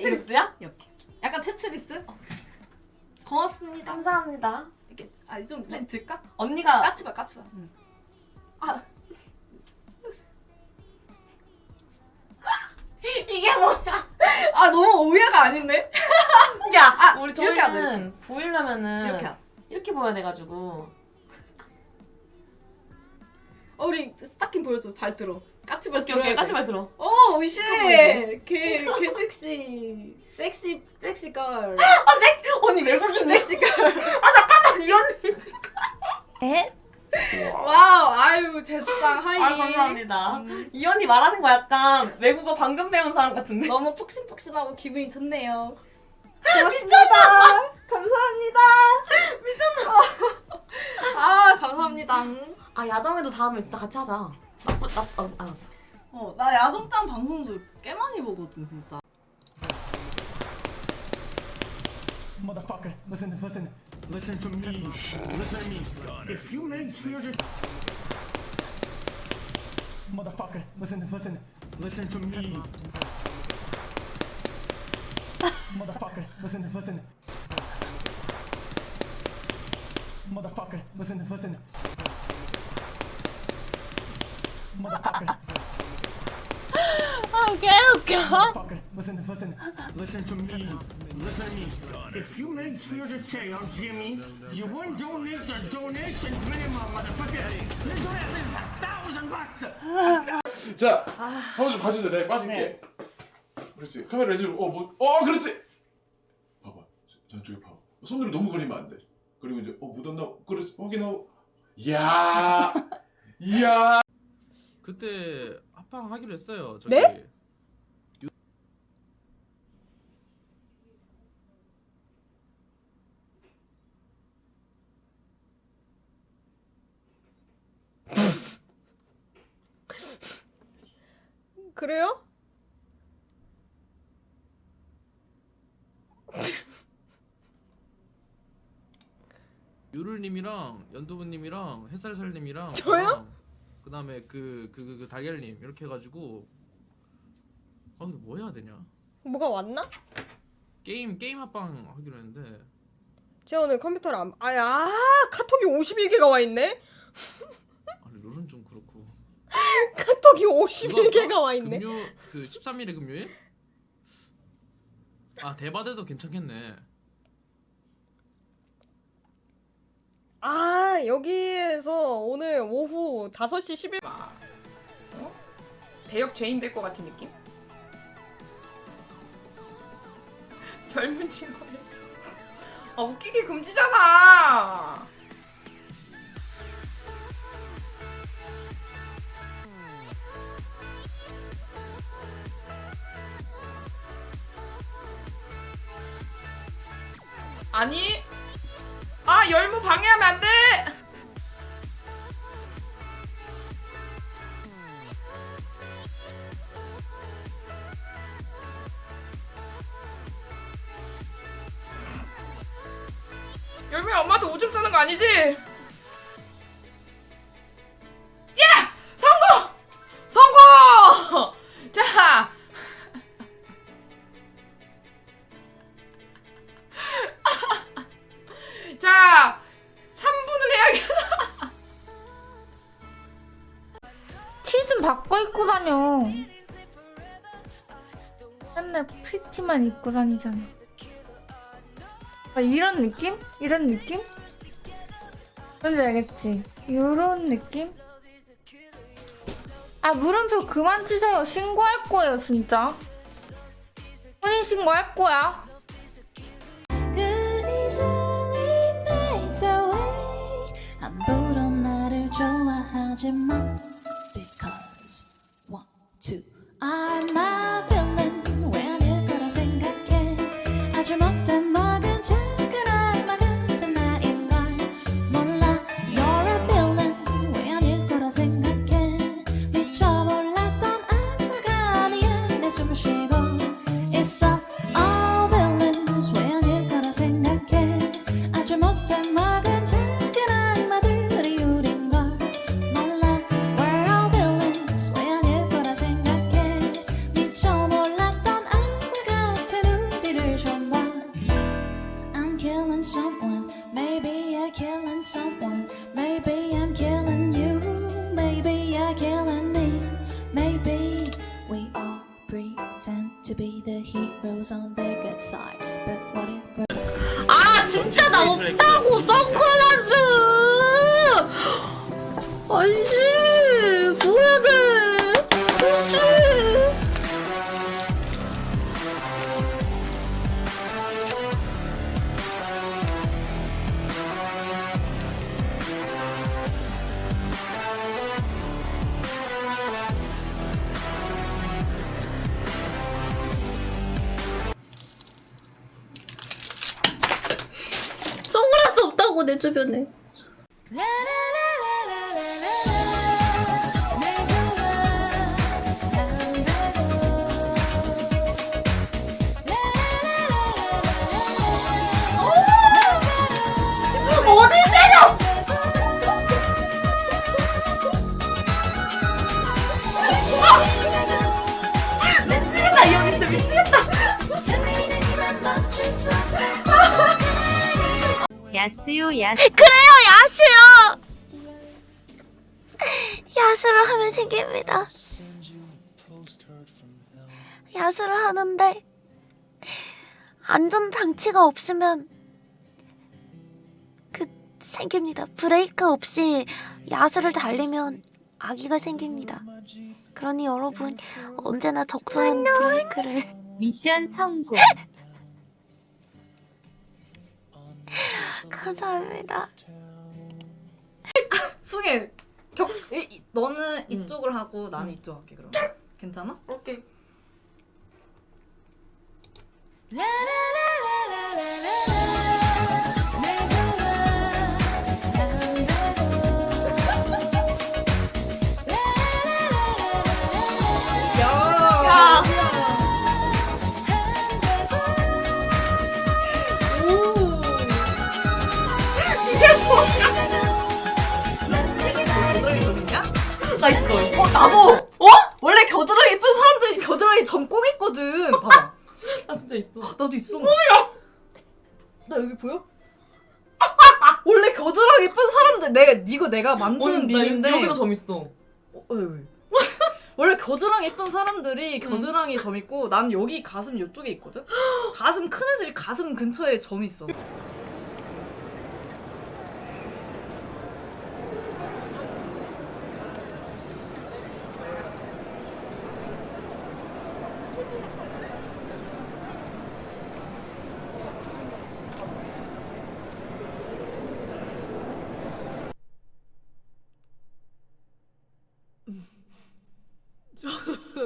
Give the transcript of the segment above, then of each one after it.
테트리스야? 이렇게. 약간 테트리스? 고맙습니다. 감사합니다. 이렇게 아좀 좀 들까? 언니가 까치발 까치발. 아 이게 뭐야? 아 너무 오해가 아닌데? 야, 아, 우리 이렇게 하자, 저희는 보이려면은 이렇게 하자. 이렇게 보여야 돼가지고 어, 우리 스타킹 보여줘 발 들어. 까치발 오케이 들어. 오케이 까치발 들어. 오 오씨. 개개 섹시. 섹시 섹시 걸. 언니 외국인데? 섹시 걸. 이 언니 에? 와우 아유 제주짱 하이. 아 감사합니다. 음. 이 언니 말하는 거 약간 외국어 방금 배운 사람 같은데? 너무 폭신폭신하고 기분이 좋네요. 미쳤다. 감사합니다. 아 감사합니다. 아 야정에도 다음에 진짜 같이 하자. 나쁘 나 아, 아. 어, 나 야동짱 방송도 꽤 많이 보거든 진짜. Motherfucker, listen, listen, listen to me. Listen to me. If you make children. Motherfucker, listen, listen, listen to me. Motherfucker, listen, listen. Motherfucker, listen, listen. 아, 개 웃겨. motherfucker, listen, listen, listen to me. Listen to me. If you make children say, oh Jimmy, you wouldn't donate the donations minimum, motherfucker. You do at least a thousand bucks. 자, 한번 좀 봐주세요. 내가 빠질게. 그렇지. 카메라 레즈. 어, 뭐, 어, 그렇지. 봐봐. 저쪽에 봐봐. 손으로 너무 그리면 안 돼. 그리고 이제 어 묻었나? 그렇지. 확인하고. 이야, 이야. 그때 합방 하기로 했어요. 저기 네? 그래요? 유를님이랑 연두부님이랑 햇살살님이랑 저요? 저랑 그다음에 그 그 그 그 달걀님 이렇게 해가지고 아 근데 뭐 해야 되냐? 뭐가 왔나? 게임 게임 합방 하기로 했는데 제가 오늘 컴퓨터를 안... 아, 아 카톡이 51개가 와 있네? 아니 룰은 좀 그렇고 카톡이 누가 51개가 왔어? 와 있네? 금요 그 13일에 금요일? 아 대바대도 괜찮겠네. 아 여기에서 오늘 오후 5시 11분 대역 죄인 될 것 같은 느낌? 젊은 친구 알죠? 아 웃기기 금지잖아. 아니, 아 열무 방해하면 안 돼. 열무야 엄마한테 오줌 싸는 거 아니지? 다녀. 맨날 프리티만 입고 다니잖아. 아, 이런 느낌? 이런 느낌? 뭔지 알겠지? 요런 느낌? 아, 물음표 그만 치세요. 신고할 거예요, 진짜. 혼인 신고할 거야. 마 아 진짜 나 없다고 선글라 주변에 야스요 야스. 그래요, 야수요. 야수를 하면 생깁니다. 야수를 하는데 안전 장치가 없으면 그 생깁니다. 브레이크 없이 야수를 달리면 아기가 생깁니다. 그러니 여러분 언제나 적절한 브레이크를 미션 성공. 감사합니다. 승혜 격 이, 이- 너는 이쪽을 하고 나는 이쪽 할게 그럼. 괜찮아? 오케이 야 나도. 어? 원래 겨드랑이 예쁜 사람들이 겨드랑이 점 꼭 있거든. 봐봐. 나 진짜 있어 나도 있어. 뭐야? 나 여기 보여? 원래 겨드랑이 예쁜 사람들 내가 이거 내가 만든 언니 나 밈인데. 여기도 점 있어 어, 왜, 왜? 원래 겨드랑이 예쁜 사람들이 겨드랑이 점 있고 난 여기 가슴 이쪽에 있거든. 가슴 큰 애들이 가슴 근처에 점이 있어.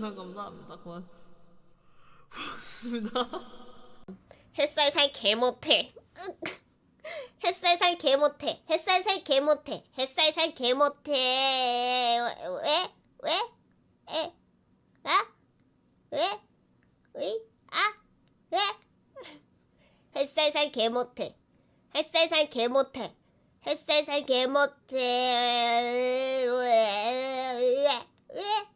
나 감사합니다 그만 햇살살 개 못해. 햇살살 개 못해. 햇살살 개 못해. 햇살살 개 못해. 왜? 왜? 에? 아? 왜? 왜? 아? 왜? 햇살살 개 못해. 햇살살 개 못해. 햇살살 개 못해. 왜? 왜? 왜?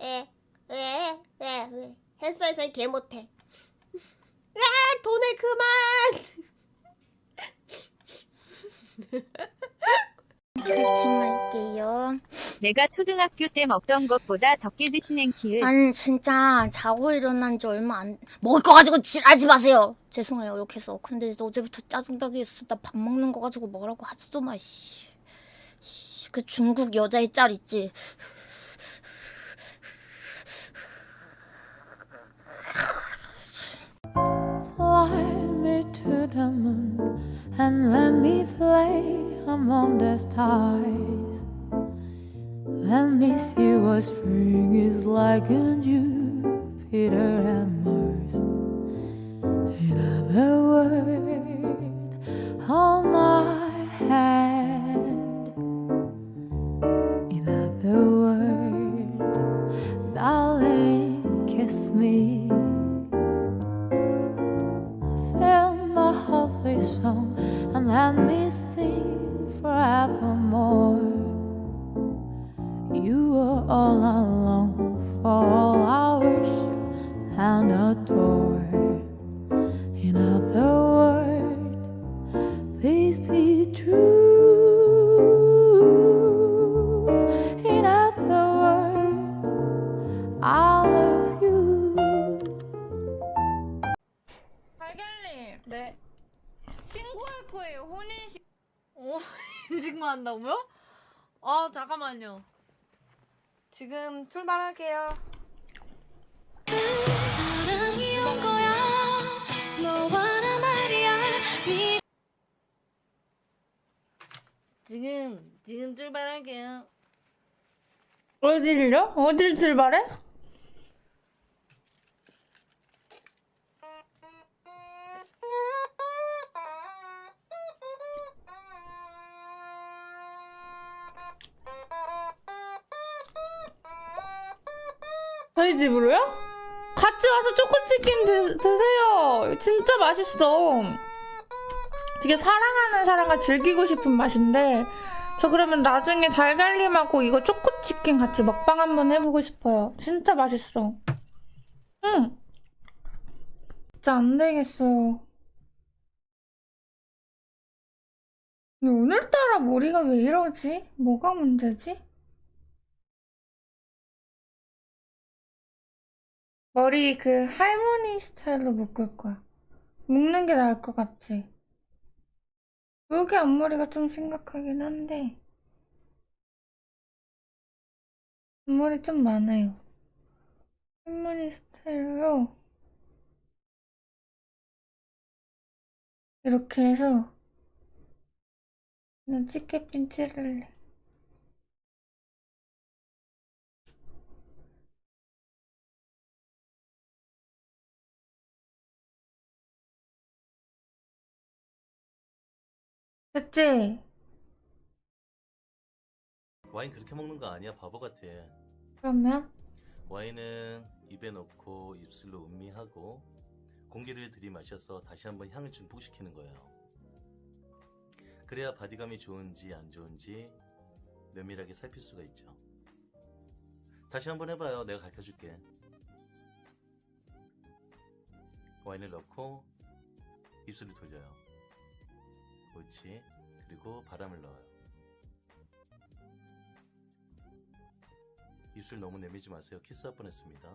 왜? 왜? 왜? 왜? 왜? 햇살살 개 못해. 아, 돈을 그만. 그만할게요. 내가 초등학교 때 먹던 것보다 적게 드시는 키을. 아니 진짜 자고 일어난 지 얼마 안 먹을 거 가지고 지랄하지 마세요. 죄송해요 욕해서. 근데 어제부터 짜증나게 했어. 나 밥 먹는 거 가지고 뭐라고 하지도 마. 씨. 씨, 그 중국 여자의 짤 있지. And let me play among the stars. Let me see what spring is like in Jupiter and Mars. In other words, hold my hand. more. You were all I long for, all I worship and adore. In other words, please be true. In other words, I love you. 네. 신고할 거예요. 한다고요? 아 잠깐만요. 지금 출발할게요. 사랑이 온 거야 너와 나 말이야 네 지금 지금 출발할게요. 어디를요? 어디를 출발해? 저희 집으로요? 같이 와서 초코치킨 드, 드세요. 진짜 맛있어. 되게 사랑하는 사람과 즐기고 싶은 맛인데 저 그러면 나중에 달걀님하고 이거 초코치킨 같이 먹방 한번 해보고 싶어요. 진짜 맛있어. 응. 진짜 안 되겠어. 근데 오늘따라 머리가 왜 이러지? 뭐가 문제지? 머리 그 할머니 스타일로 묶을 거야. 묶는 게 나을 것 같지? 여기 앞머리가 좀 심각하긴 한데 앞머리 좀 많아요. 할머니 스타일로 이렇게 해서 그냥 찌개핀 찌를래. 됐지? 와인 그렇게 먹는 거 아니야? 바보 같아. 그러면? 와인은 입에 넣고 입술로 음미하고 공기를 들이마셔서 다시 한번 향을 증폭시키는 거예요 그래야 바디감이 좋은지 안 좋은지 면밀하게 살필 수가 있죠. 다시 한번 해봐요. 내가 가르쳐줄게. 와인을 넣고 입술을 돌려요 그렇지 그리고 바람을 넣어요 입술 너무 내밀지 마세요. 키스할 뻔했습니다.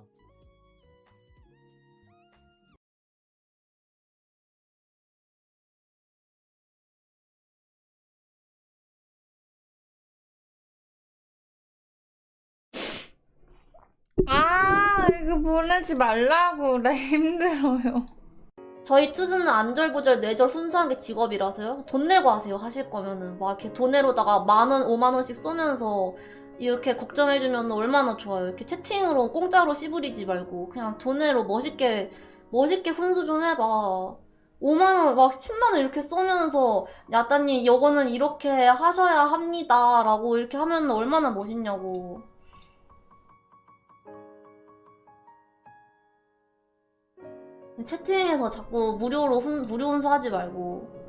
아, 이거 보내지 말라고. 나 힘들어요. 저희 쯔즈는 안절부절 뇌절 훈수한 게 직업이라서요. 돈 내고 하세요. 하실 거면은 막 이렇게 돈으로다가 만 원, 오만 원씩 쏘면서 이렇게 걱정해주면 얼마나 좋아요. 이렇게 채팅으로 공짜로 씨부리지 말고 그냥 돈으로 멋있게 멋있게 훈수 좀 해봐. 5만 원, 막 10만 원 이렇게 쏘면서 야따님 이거는 이렇게 하셔야 합니다 라고 이렇게 하면 얼마나 멋있냐고. 채팅에서 자꾸 무료로 훈, 무료 훈수 하지 말고